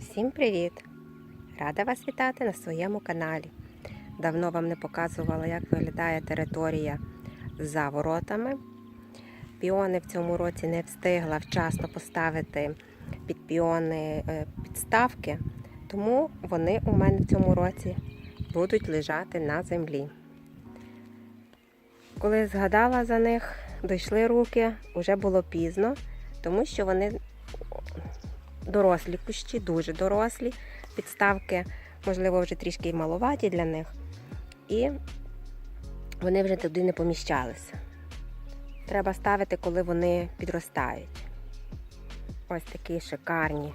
Всім привіт! Рада вас вітати на своєму каналі. Давно вам не показувала, як виглядає територія за воротами. Піони в цьому році не встигла вчасно поставити під піони е, підставки, тому вони у мене в цьому році будуть лежати на землі. Коли згадала за них, дійшли руки, вже було пізно, тому що вони дорослі кущі, дуже дорослі. Підставки, можливо, вже трішки й маловаті для них. І вони вже туди не поміщалися. Треба ставити, коли вони підростають. Ось такі шикарні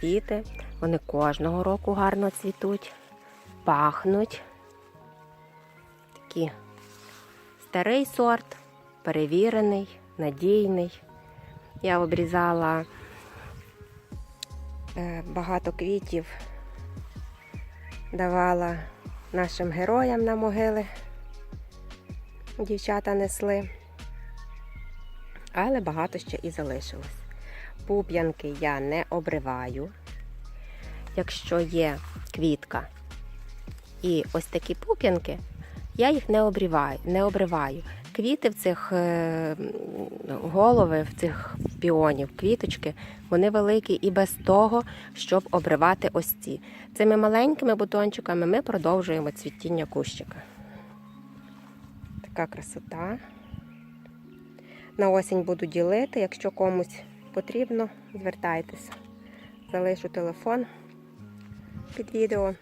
квіти. Вони кожного року гарно цвітуть, пахнуть. Такі старий сорт, перевірений, надійний. Я обрізала багато квітів, давала нашим героям на могили. Дівчата несли, але багато ще і залишилось. Пуп'янки я не обриваю. Якщо є квітка і ось такі пуп'янки, я їх не обриваю. Не обриваю. Квіти в цих е, голови, в цих піонів, квіточки, вони великі і без того, щоб обривати ось ці. Цими маленькими бутончиками ми продовжуємо цвітіння кущика. Така красота. На осінь буду ділити. Якщо комусь потрібно, звертайтеся. Залишу телефон під відео.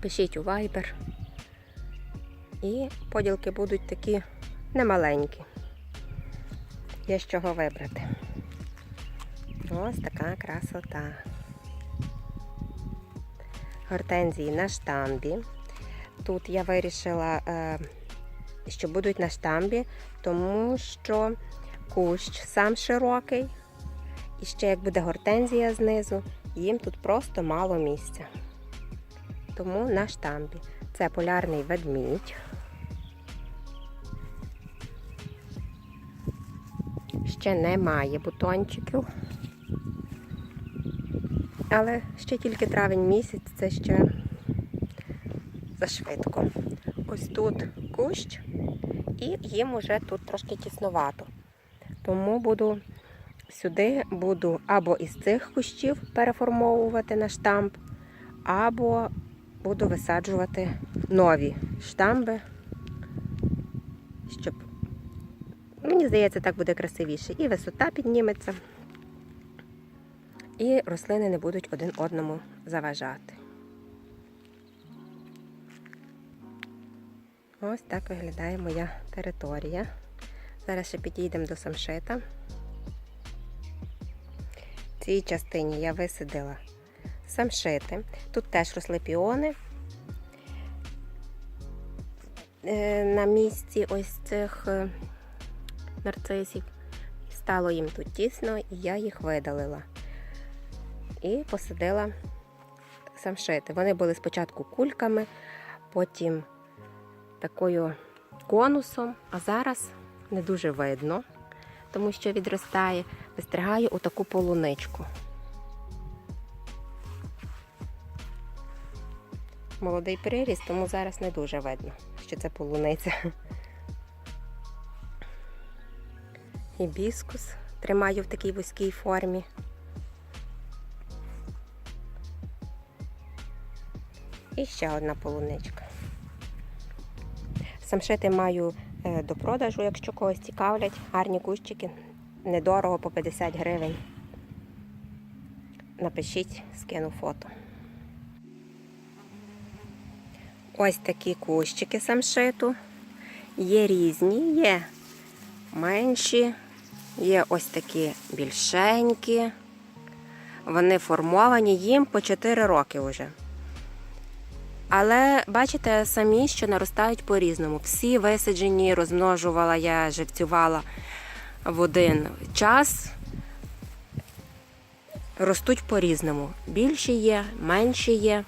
Пишіть у Viber. І поділки будуть такі немаленькі. Є з чого вибрати. Ось така красота. Гортензії на штамбі. Тут я вирішила, е, що будуть на штамбі, тому що кущ сам широкий. І ще як буде гортензія знизу, їм тут просто мало місця. Тому на штамбі. Це полярний ведмідь. Ще немає бутончиків. Але ще тільки травень місяць, це ще зашвидко. Ось тут кущ, і їм уже тут трошки тісновато. Тому буду сюди буду або із цих кущів переформовувати на штамп, або буду висаджувати нові штамби, здається, так буде красивіше. І висота підніметься, і рослини не будуть один одному заважати. Ось так виглядає моя територія. Зараз ще підійдемо до самшита. В цій частині я висадила самшити. Тут теж росли піони. Е, На місці ось цих е, нарцисів. Стало їм тут тісно, і я їх видалила. І посадила самшити. Вони були спочатку кульками, потім такою конусом, а зараз не дуже видно, тому що відростає. Вистригаю у таку полуничку. Молодий приріст, тому зараз не дуже видно, що це полуниця. Гібіскус тримаю в такій вузькій формі. І ще одна полуничка. Самшити маю е, до продажу, якщо когось цікавлять, гарні кущики, недорого по 50 гривень. Напишіть, скину фото. Ось такі кущики самшиту. Є різні, є менші, є ось такі більшенькі. Вони формовані їм по 4 роки вже. Але бачите самі, що наростають по-різному. Всі висаджені, розмножувала я, живцювала в один час. Ростуть по-різному. Більші є, менші є.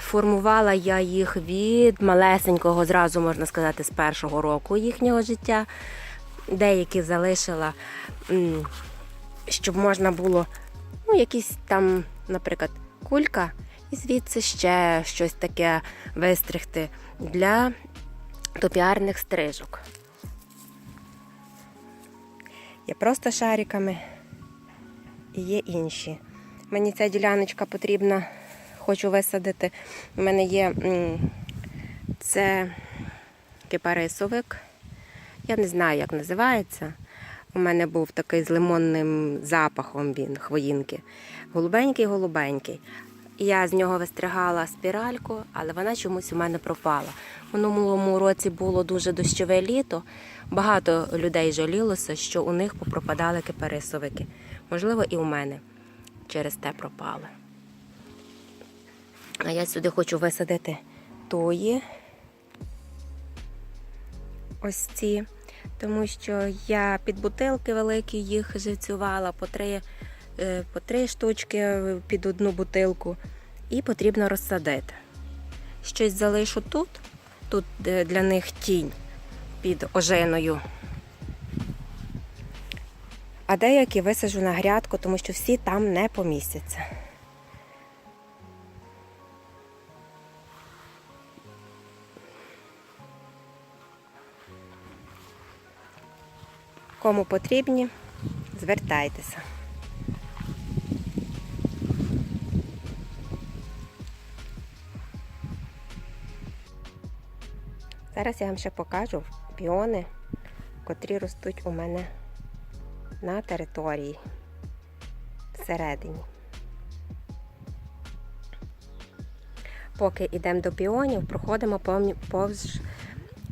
Формувала я їх від малесенького, зразу можна сказати, з першого року їхнього життя. Деякі залишила, щоб можна було Ну, якісь там, наприклад, кулька, і звідси ще щось таке вистригти для топіарних стрижок. Є просто шариками і є інші. Мені ця діляночка потрібна, хочу висадити. У мене є це кипарисовик. Я не знаю, як називається. У мене був такий з лимонним запахом він, хвоїнки. Голубенький-голубенький. Я з нього вистригала спіральку, але вона чомусь у мене пропала. У минулому році було дуже дощове літо. Багато людей жалілося, що у них попропадали кипарисовики. Можливо, і у мене через те пропали. А я сюди хочу висадити тої. Ось ці. Тому що я під бутилки великі їх живцювала по три, е, по три штучки під одну бутилку. І потрібно розсадити. Щось залишу тут, тут для них тінь під ожиною. А деякі висаджу на грядку, тому що всі там не помістяться. Кому потрібні, звертайтеся. Зараз я вам ще покажу піони, котрі ростуть у мене на території всередині. Поки йдемо до піонів, проходимо повз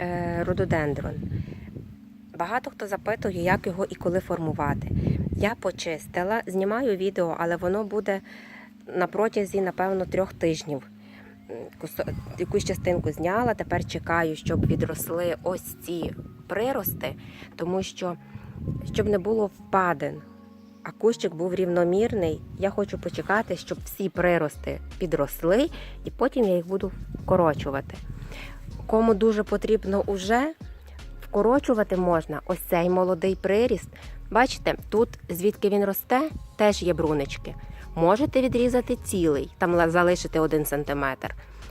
е, рододендрон. Багато хто запитує, як його і коли формувати. Я почистила, знімаю відео, але воно буде на протязі, напевно, трьох тижнів. Якусь частинку зняла, тепер чекаю, щоб відросли ось ці прирости, тому що щоб не було впадин, а кущик був рівномірний. Я хочу почекати, щоб всі прирости підросли, і потім я їх буду вкорочувати. Кому дуже потрібно уже, вкорочувати можна ось цей молодий приріст. Бачите, тут, звідки він росте, теж є брунички. Можете відрізати цілий, там залишити 1 см.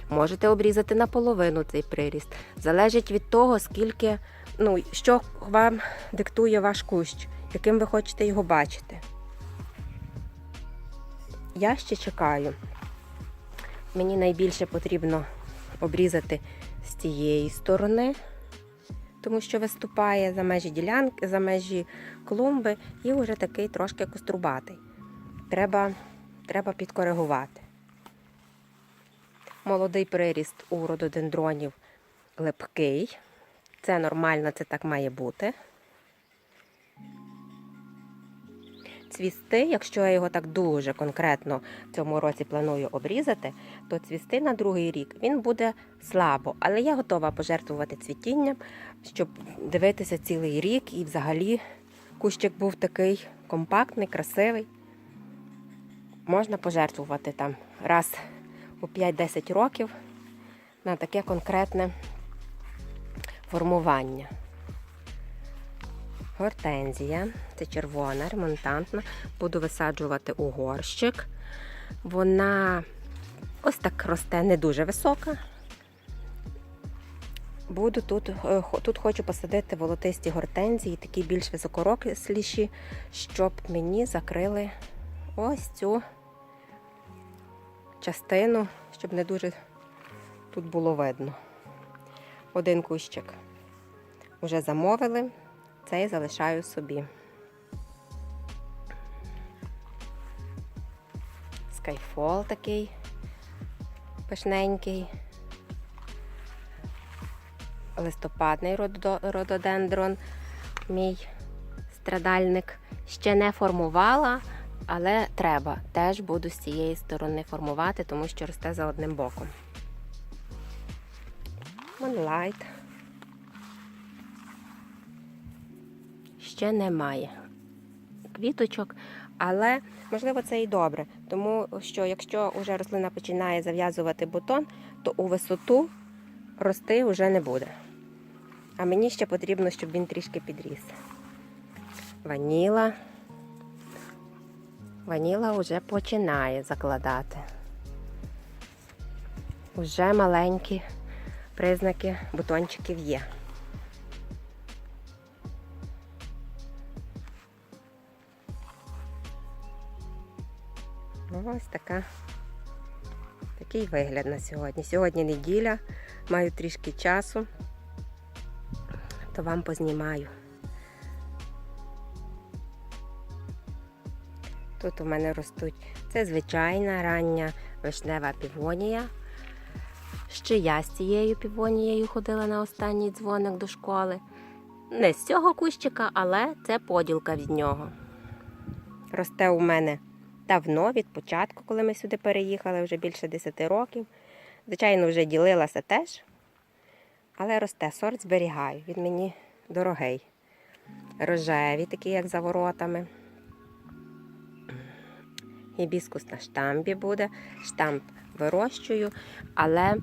Можете обрізати наполовину цей приріст. Залежить від того, скільки, ну, що вам диктує ваш кущ, яким ви хочете його бачити. Я ще чекаю. Мені найбільше потрібно обрізати з тієї сторони, тому що виступає за межі ділянки, за межі клумби і вже такий трошки кострубатий. Треба, треба підкоригувати. Молодий приріст у рододендронів липкий. Це нормально, це так має бути. Цвісти, якщо я його так дуже конкретно в цьому році планую обрізати, то цвісти на другий рік він буде слабо. Але я готова пожертвувати цвітінням, щоб дивитися цілий рік і взагалі кущик був такий компактний, красивий. Можна пожертвувати там раз у 5-10 років на таке конкретне формування. Гортензія, це червона, ремонтантна. Буду висаджувати у горщик. Вона ось так росте, не дуже висока. Буду тут, е, тут хочу посадити волотисті гортензії, такі більш високоросліші, щоб мені закрили ось цю частину, щоб не дуже тут було видно. Один кущик вже замовили, цей залишаю собі. Скайфол такий пишненький. Листопадний рододендрон, мій страдальник. Ще не формувала, але треба. Теж буду з цієї сторони формувати, тому що росте за одним боком. Moonlight. Ще немає квіточок, але можливо це і добре, тому що якщо вже рослина починає зав'язувати бутон, то у висоту рости вже не буде. А мені ще потрібно, щоб він трішки підріс. Ваніла. Ваніла вже починає закладати. Уже маленькі признаки бутончиків є. Ось така, такий вигляд на сьогодні. Сьогодні неділя, маю трішки часу, то вам познімаю. Тут у мене ростуть це звичайна рання вишнева півонія. Ще я з цією півонією ходила на останній дзвоник до школи. Не з цього кущика, але це поділка від нього. Росте у мене давно, від початку, коли ми сюди переїхали, вже більше 10 років. Звичайно, вже ділилася теж. Але росте, сорт зберігаю. Він мені дорогий. Рожеві, такі, як за воротами. Гібіскус на штамбі буде. Штамп вирощую, але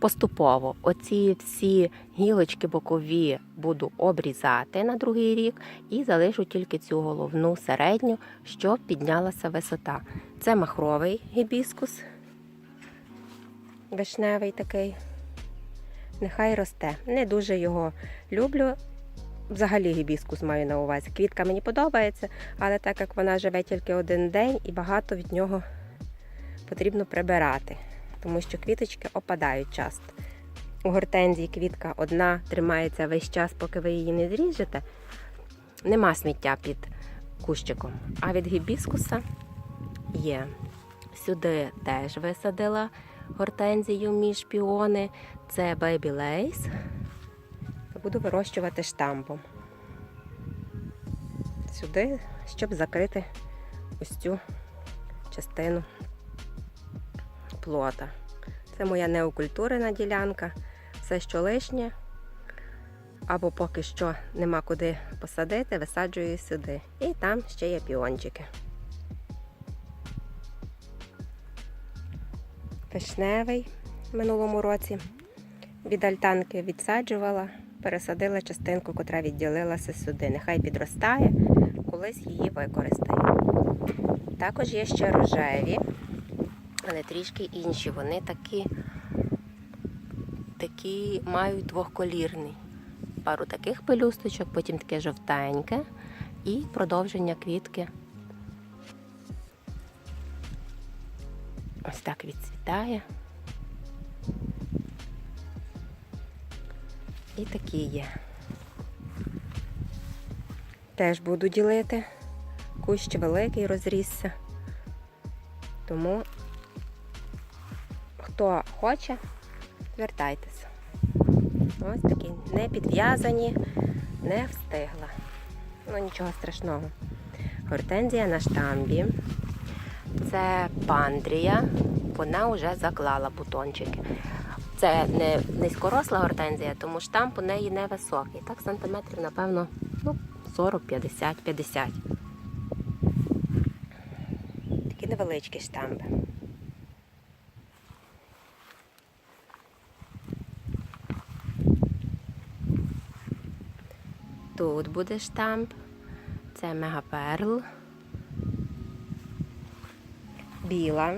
поступово оці всі гілочки бокові буду обрізати на другий рік і залишу тільки цю головну середню, щоб піднялася висота. Це махровий гібіскус, вишневий такий. Нехай росте. Не дуже його люблю. Взагалі гібіскус маю на увазі. Квітка мені подобається, але так як вона живе тільки один день і багато від нього потрібно прибирати, тому що квіточки опадають часто. У гортензії квітка одна тримається весь час, поки ви її не зріжете. Нема сміття під кущиком. А від гібіскуса є. Сюди теж висадила гортензію між піони. Це Baby Lace. Буду вирощувати штампом. Сюди, щоб закрити ось цю частину плота. Це моя неокультурена ділянка. Все, що лишнє, або поки що нема куди посадити, висаджую сюди. І там ще є піончики. Вишневий в минулому році від альтанки відсаджувала, пересадила частинку, котра відділилася сюди. Нехай підростає, колись її використаю. Також є ще рожеві, але трішки інші. Вони такі, такі мають двохколірний. Пару таких пелюсточок, потім таке жовтеньке і продовження квітки. Ось так відцвітає. І такі є. Теж буду ділити. Кущ великий розрісся. Тому, хто хоче, звертайтеся. Ось такі не підв'язані, не встигла. Ну, нічого страшного. Гортензія на штамбі. Це пандрія, вона вже заклала бутончики. Це не низькоросла гортензія, тому штамп у неї невисокий. Так, сантиметрів, напевно, ну, 40, 50, 50. Такі невеличкі штампи. Тут буде штамп. Це мегаперл. Біла.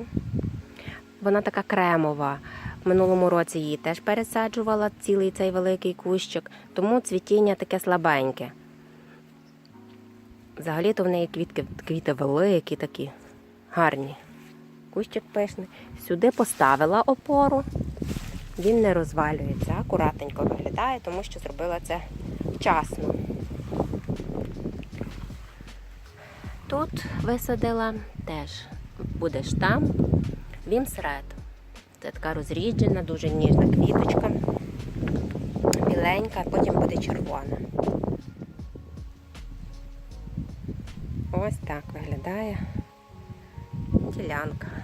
Вона така кремова. В минулому році її теж пересаджувала цілий цей великий кущик, тому цвітіння таке слабеньке. Взагалі-то в неї квітки, квіти великі такі, гарні. Кущик пишний. Сюди поставила опору, він не розвалюється, акуратненько виглядає, тому що зробила це вчасно. Тут висадила теж буде штамп Вімсред. Це така розріджена, дуже ніжна квіточка, біленька, потім буде червона. Ось так виглядає ділянка.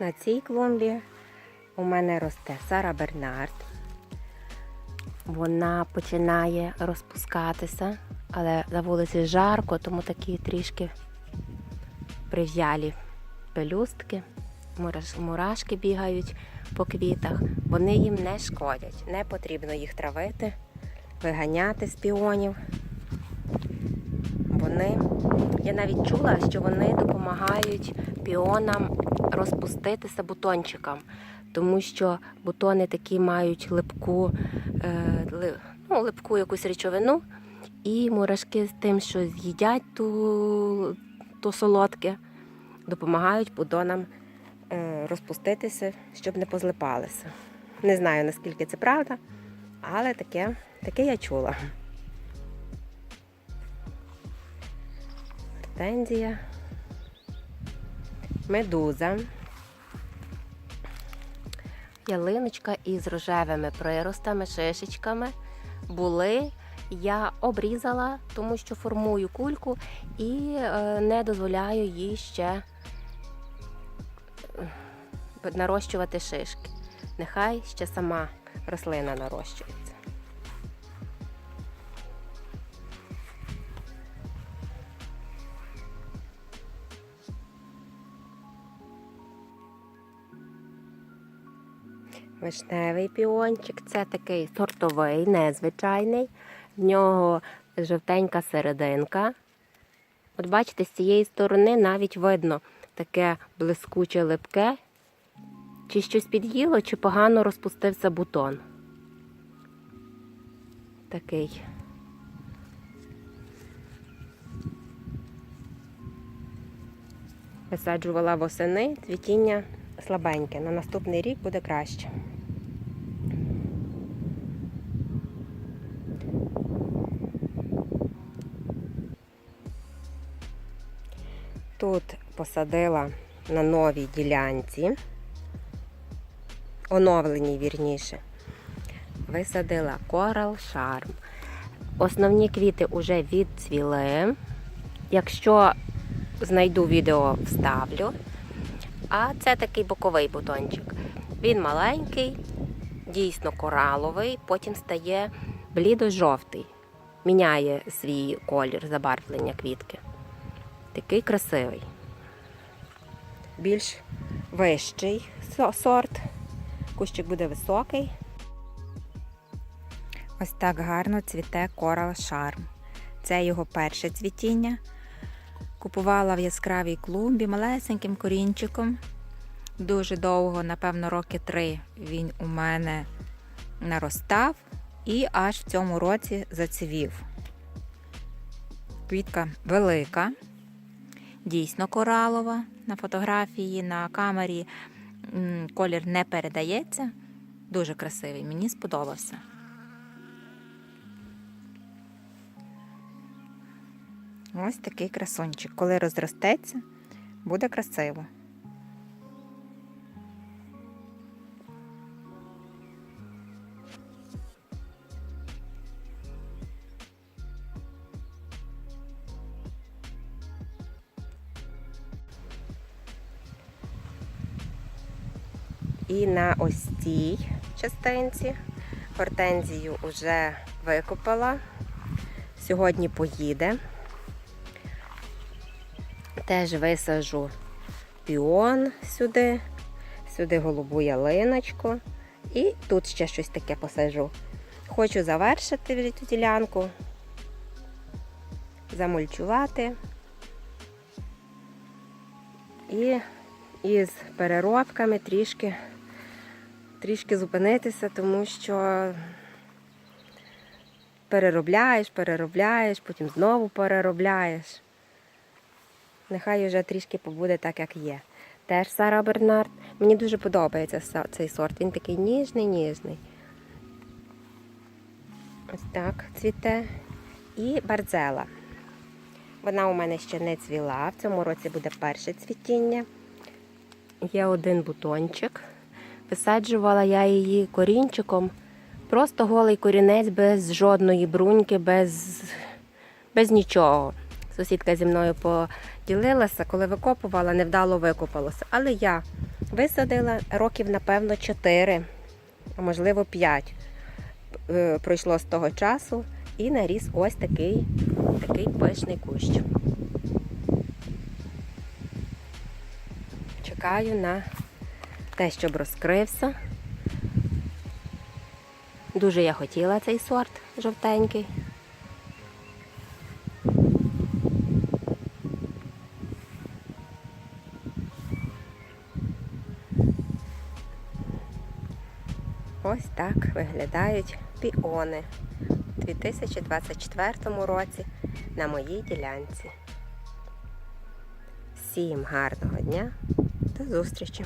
На цій клумбі у мене росте Сара Бернард. Вона починає розпускатися, але на вулиці жарко, тому такі трішки прив'ялі пелюстки, мурашки бігають по квітах. Вони їм не шкодять, не потрібно їх травити. виганяти з піонів. Вони, я навіть чула, що вони допомагають піонам розпуститися бутончикам, тому що бутони такі мають липку, е, ну, липку якусь речовину, і мурашки з тим, що з'їдять ту, то солодке, допомагають бутонам е, розпуститися, щоб не позлипалися. Не знаю, наскільки це правда, але таке, таке я чула. Гортензія, медуза, ялиночка із рожевими приростами, шишечками були. Я обрізала, тому що формую кульку і е, не дозволяю їй ще е, нарощувати шишки. Нехай ще сама рослина нарощується. Вишневий піончик це такий сортовий, незвичайний. В нього жовтенька серединка. От бачите, з цієї сторони навіть видно таке блискуче липке. Чи щось під'їло, чи погано розпустився бутон. Такий. Висаджувала восени, цвітіння слабеньке. На наступний рік буде краще. Тут посадила на новій ділянці, оновленій вірніше, висадила Coral Charm. Основні квіти вже відцвіли. Якщо знайду відео, вставлю. А це такий боковий бутончик. Він маленький, дійсно кораловий, потім стає блідо-жовтий. Міняє свій колір забарвлення квітки. Такий красивий. Більш вищий сорт. Кущик буде високий. Ось так гарно цвіте Coral Charm. Це його перше цвітіння. Купувала в яскравій клумбі малесеньким корінчиком. Дуже довго, напевно, роки три він у мене наростав і аж в цьому році зацвів. Квітка велика, дійсно коралова. На фотографії, на камері колір не передається. Дуже красивий, мені сподобався. Ось такий красунчик. Коли розростеться, буде красиво. І на ось цій частинці гортензію вже викопала. Сьогодні поїде. Теж висажу піон сюди, сюди голубу ялиночку. І тут ще щось таке посажу. Хочу завершити цю ділянку, замульчувати. І із переробками трішки, трішки зупинитися, тому що переробляєш, переробляєш, потім знову переробляєш. Нехай вже трішки побуде так, як є. Теж Сара Бернард. Мені дуже подобається цей сорт. Він такий ніжний, ніжний. Ось так цвіте. І барзела. Вона у мене ще не цвіла. В цьому році буде перше цвітіння. Є один бутончик. Висаджувала я її корінчиком. Просто голий корінець без жодної бруньки, без, без нічого. Сусідка зі мною поділилася, коли викопувала, невдало викопалося. Але я висадила років, напевно, 4, а можливо 5. Е, Пройшло з того часу і наріс ось такий, такий пишний кущ. Чекаю на те, щоб розкрився. Дуже я хотіла цей сорт жовтенький. Ось так виглядають піони у 2024 році на моїй ділянці. Всім гарного дня, до зустрічі!